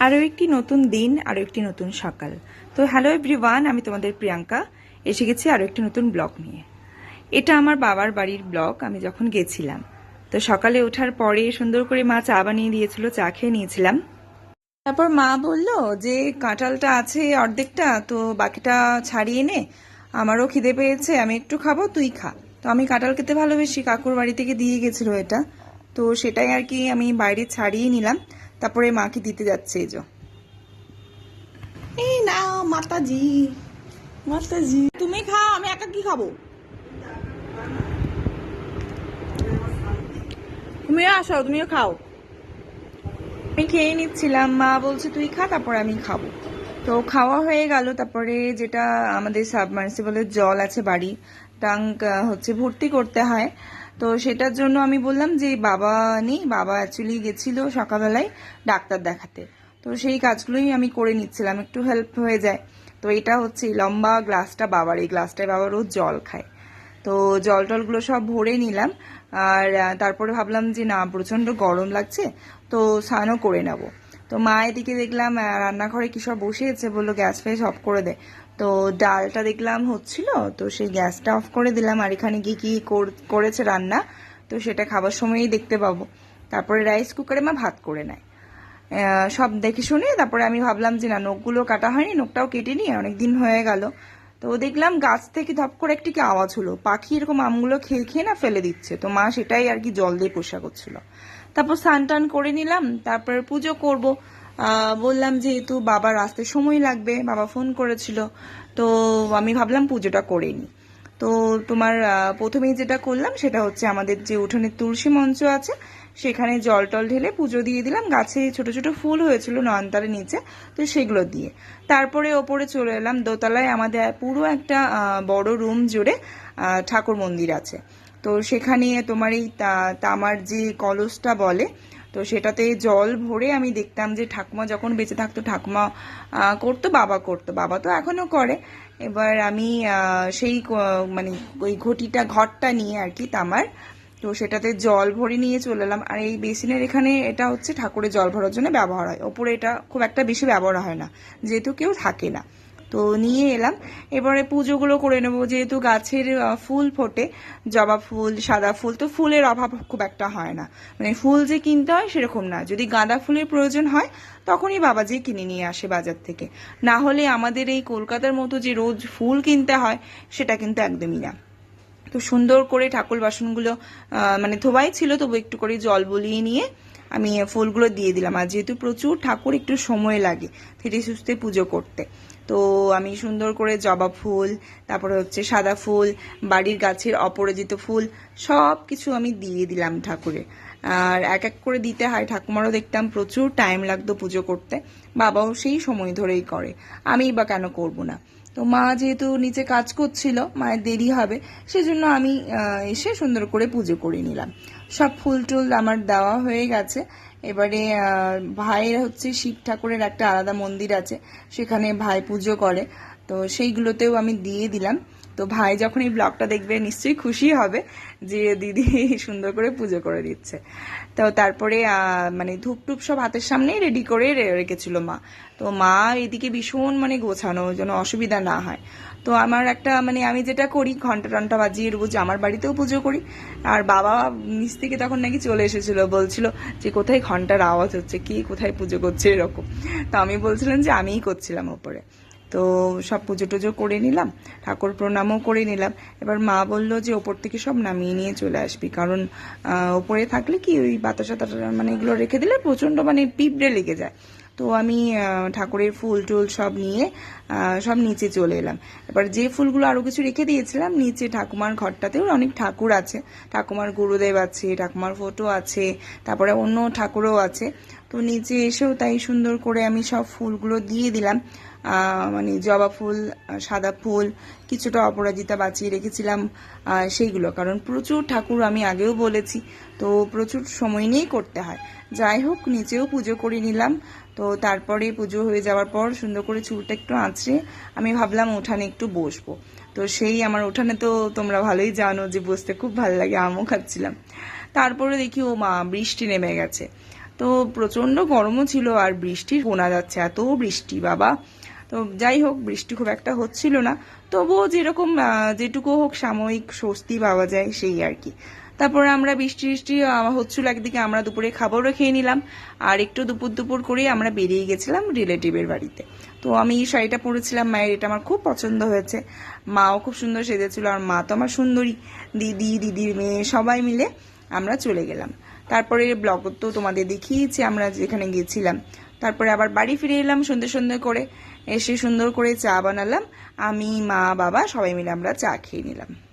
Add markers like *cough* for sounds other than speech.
আরও একটি নতুন দিন আরও একটি নতুন সকাল। তো হ্যালো এভরিওয়ান আমি তোমাদের প্রিয়াঙ্কা। এসে গেছি আরও একটি নতুন ব্লগ নিয়ে। এটা আমার বাবার বাড়ির ব্লগ, আমি যখন গেছিলাম। তো সকালে ওঠার পরে সুন্দর করে মা চা বানিয়ে দিয়েছিল, চা খেয়ে নিয়েছিলাম। তারপর মা বলল যে, কাঁঠালটা আছে অর্ধেকটা, তো বাকিটা ছাড়িয়ে নে। আমারও খিদে পেয়েছে, আমি একটু খাব, তুই খা। তো আমি কাঁঠাল খেতে ভালোবেসি কাকুর বাড়ি থেকে দিয়ে গেছিল এটা। তো সেটাই আর কি আমি বাইরে ছাড়িয়ে নিলাম। তারপরে মাকে দিতে যাচ্ছে এই যে। এই না মাতাজি। মাতাজি। তুমি খাও, আমি একা কি খাব? তুমিও আসো, তুমিও খাও। আমি খেয়ে নিচ্ছিলাম, মা বলছে, তুই খা, তারপরে আমি খাব। তো খাওয়া হয়ে গেল, তারপরে যেটা আমাদের সাবমার্সিবলের জল আছে বাড়ি টাঙ্ক হচ্ছে ভর্তি করতে হয়। তো সেটার জন্য আমি বললাম যে বাবা নেই, বাবা অ্যাকচুয়ালি গেছিল সকালবেলায় ডাক্তার দেখাতে। তো সেই কাজগুলোই আমি করে নিচ্ছিলাম, একটু হেল্প হয়ে যায়। তো এটা হচ্ছে লম্বা গ্লাসটা বাবার, এই গ্লাসটায় বাবা রোজ জল খায়। তো জল টলগুলো সব ভরে নিলাম, আর তারপরে ভাবলাম যে না প্রচণ্ড গরম লাগছে, তো স্নানও করে নেব। তো মা এদিকে দেখলাম রান্নাঘরে কি সব বসিয়েছে বলল গ্যাস ফ্যাস অফ করে দে। তো ডালটা দেখলাম হচ্ছিল, তো সেই গ্যাসটা অফ করে দিলাম। আর এখানে কি কি কর- করেছে রান্না, তো সেটা খাবার সময়ই দেখতে পাবো। তারপরে রাইস কুকারে মা ভাত করে নেয়। সব দেখে শুনে তারপরে আমি ভাবলাম যে না, নখগুলো কাটা হয়নি, নখটাও কেটে নিয়ে অনেক দিন হয়ে গেল। তো দেখলাম গাছ থেকে ধপ করে একটি কি আওয়াজ হলো। পাখি এরকম আমগুলো খেয়ে খেয়ে না ফেলে দিচ্ছে। তো মা সেটাই আর কি জল দিয়ে পোষা করছিল। তারপর স্নান টান করে নিলাম, তারপর পুজো করব। বললাম যেহেতু বাবার আসতে সময় লাগবে, বাবা ফোন করেছিল, তো আমি ভাবলাম পুজোটা করে নিই। তো তোমার প্রথমেই যেটা করলাম সেটা হচ্ছে আমাদের যে উঠোনের তুলসী মঞ্চ আছে, সেখানে জল টল ঢেলে পুজো দিয়ে দিলাম। গাছে ছোট ছোট ফুল হয়েছিল নয়নতারের নিচে, তো সেগুলো দিয়ে। তারপরে ওপরে চলে এলাম, দোতলায় আমাদের পুরো একটা বড় রুম জুড়ে ঠাকুর মন্দির আছে। তো সেখানে তোমার এই তামার যে কলসটা বলে তো সেটাতে জল ভরে আমি দেখতাম যে ঠাকুমা যখন বেঁচে থাকতো, ঠাকুমা করতো, বাবা করতো। বাবা তো এখনও করে। এবার আমি সেই মানে ওই ঘটিটা, ঘরটা নিয়ে আর কি তামার, তো সেটাতে জল ভরে নিয়ে চলে এলাম। আর এই বেসিনের এখানে এটা হচ্ছে ঠাকুরের জল ভরার জন্য ব্যবহার হয়। ওপরে এটা খুব একটা বেশি ব্যবহার হয় না, যেহেতু কেউ থাকে না। তো নিয়ে এলাম। এবারে পুজোগুলো করে নেব, যেহেতু গাছের ফুল ফোটে, জবা ফুল, সাদা ফুল, তো ফুলের অভাব খুব একটা হয় না। মানে ফুল যে কিনতে হয় সেরকম না। যদি গাঁদা ফুলের প্রয়োজন হয়, তখনই বাবাজি কিনে নিয়ে আসে বাজার থেকে। না হলে আমাদের এই কলকাতার মতো যে রোজ ফুল কিনতে হয়, সেটা কিন্তু একদমই না। তো সুন্দর করে ঠাকুর বাসনগুলো মানে ধোবাই ছিল, তবু একটু করে জল বলিয়ে নিয়ে আমি ফুলগুলো দিয়ে দিলাম। আর যেহেতু প্রচুর ঠাকুর, একটু সময় লাগে ধীরে সুস্থে পুজো করতে। তো আমি সুন্দর করে জবা ফুল, তারপরে হচ্ছে সাদা ফুল, বাড়ির গাছের অপরাজিত ফুল সব কিছু আমি দিয়ে দিলাম ঠাকুরে। আর এক এক করে দিতে হয়। ঠাকুমারও দেখতাম প্রচুর টাইম লাগতো পুজো করতে। বাবাও সেই সময় ধরেই করে। আমি বা কেন করব না? তো মা যেহেতু নিচে কাজ করছিল, মায়ের দেরি হবে, সেজন্য আমি এসে সুন্দর করে পুজো করে নিলাম। সব ফুল টুল আমার দেওয়া হয়ে গেছে। এবারে ভাইয়ের হচ্ছে শিব ঠাকুরের একটা আলাদা মন্দির আছে, সেখানে ভাই পুজো করে। তো সেইগুলোতেও আমি দিয়ে দিলাম। তো ভাই যখন এই ব্লগটা দেখবে নিশ্চয়ই খুশি হবে যে দিদি *laughs* সুন্দর করে পুজো করে দিচ্ছে। তো তারপরে মানে ধূপ টুপ সব হাতের সামনেই রেডি করে রেখেছিল মা। তো মা এদিকে ভীষণ মানে গোছানো, যেন অসুবিধা না হয়। তো আমার একটা মানে আমি যেটা করি, ঘণ্টা টন্টা বাজিয়ে রোজ আমার বাড়িতেও পুজো করি। আর বাবা নিচ থেকে তখন নাকি চলে এসেছিল, বলছিল যে কোথায় ঘণ্টার আওয়াজ হচ্ছে, কি কোথায় পুজো করছে এরকম। তো আমি বলছিলাম যে আমিই করছিলাম ওপরে। তো সব পুজো টুজো করে নিলাম, ঠাকুর প্রণামও করে নিলাম। এবার মা বলল যে ওপর থেকে সব নামিয়ে নিয়ে চলে আসবি, কারণ ওপরে থাকলে কি ওই বাতাসা মানে এগুলো রেখে দিলে প্রচণ্ড মানে পিঁপড়ে লেগে যায়। তো আমি ঠাকুরের ফুল টুল সব নিয়ে সব নিচে চলে এলাম। এবার যে ফুলগুলো আরও কিছু রেখে দিয়েছিলাম, নিচে ঠাকুমার ঘরটাতেও অনেক ঠাকুর আছে। ঠাকুমার গুরুদেব আছে, ঠাকুমার ফটো আছে, তারপরে অন্য ঠাকুরও আছে। তো নিচে এসেও তাই সুন্দর করে আমি সব ফুলগুলো দিয়ে দিলাম। মানে জবা ফুল সাদা ফুল, কিছুটা অপরাজিতা বাঁচিয়ে রেখেছিলাম সেইগুলো। কারণ প্রচুর ঠাকুর আমি আগেও বলেছি, তো প্রচুর সময় নিয়েই করতে হয়। যাই হোক, নিচেও পুজো করে নিলাম। তো তারপরে পুজো হয়ে যাওয়ার পর সুন্দর করে চুলটা একটু আঁচড়ে আমি ভাবলাম উঠানে একটু বসবো। তো সেই আমার উঠানে তো তোমরা ভালোই জানো যে বসতে খুব ভালো লাগে, আমও খাচ্ছিলাম। তারপরে দেখি, ও মা, বৃষ্টি নেমে গেছে। তো প্রচণ্ড গরমও ছিল আর বৃষ্টি শোনা যাচ্ছে, এত বৃষ্টি, বাবা। তো যাই হোক, বৃষ্টি খুব একটা হচ্ছিল না। তবুও যেরকম যেটুকু হোক সাময়িক স্বস্তি পাওয়া যায়, সেই আর কি। তারপরে আমরা বৃষ্টি বৃষ্টি হচ্ছিল একদিকে, আমরা দুপুরে খাবারও খেয়ে নিলাম। আর একটু দুপুর দুপুর করে আমরা বেরিয়ে গেছিলাম রিলেটিভের বাড়িতে। তো আমি এই শাড়িটা পরেছিলাম, মায়ের, এটা আমার খুব পছন্দ হয়েছে। মাও খুব সুন্দর সেজেছিল, আর মা তো আমার সুন্দরী। দিদি, দিদির মেয়ে, সবাই মিলে আমরা চলে গেলাম। তারপরে ব্লগ তো তোমাদের দেখিয়েছি, আমরা যেখানে গেছিলাম। তারপরে আবার বাড়ি ফিরে এলাম সন্ধ্যে সন্ধ্যে করে, এসে সুন্দর করে চা বানালাম। আমি, মা, বাবা সবাই মিলে আমরা চা খেয়ে নিলাম।